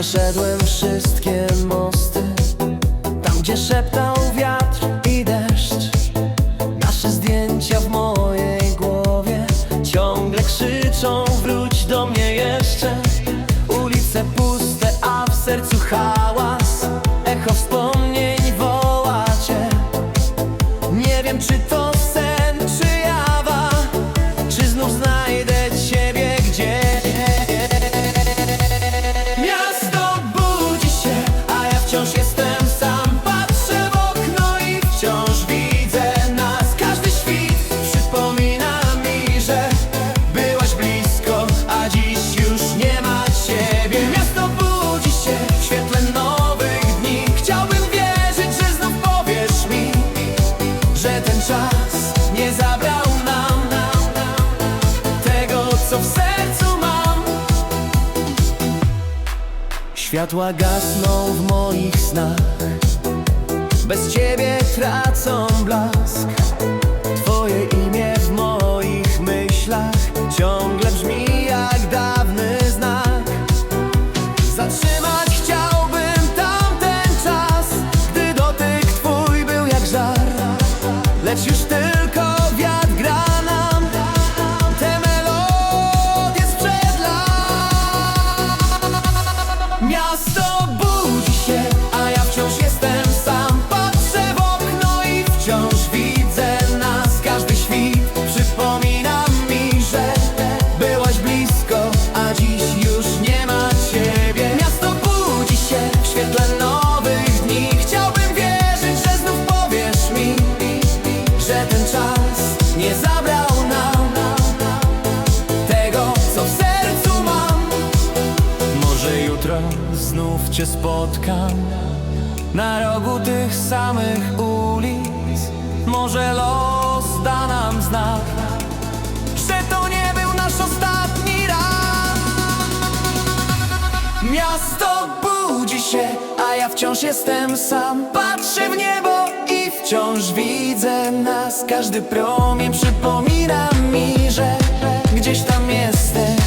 Przeszedłem wszystkie mosty. Tam gdzie szeptał wiatr i deszcz Nasze zdjęcia w mojej głowie Ciągle krzyczą wróć do mnie jeszcze. Ulice puste, a w sercu hałas Światła gasną w moich snach. Bez ciebie tracą blask Miasto znów cię spotkam. Na rogu tych samych ulic Może los da nam znak Że to nie był nasz ostatni raz. Miasto budzi się, a ja wciąż jestem sam. Patrzę w niebo i wciąż widzę nas. Każdy promień przypomina mi, że gdzieś tam jesteś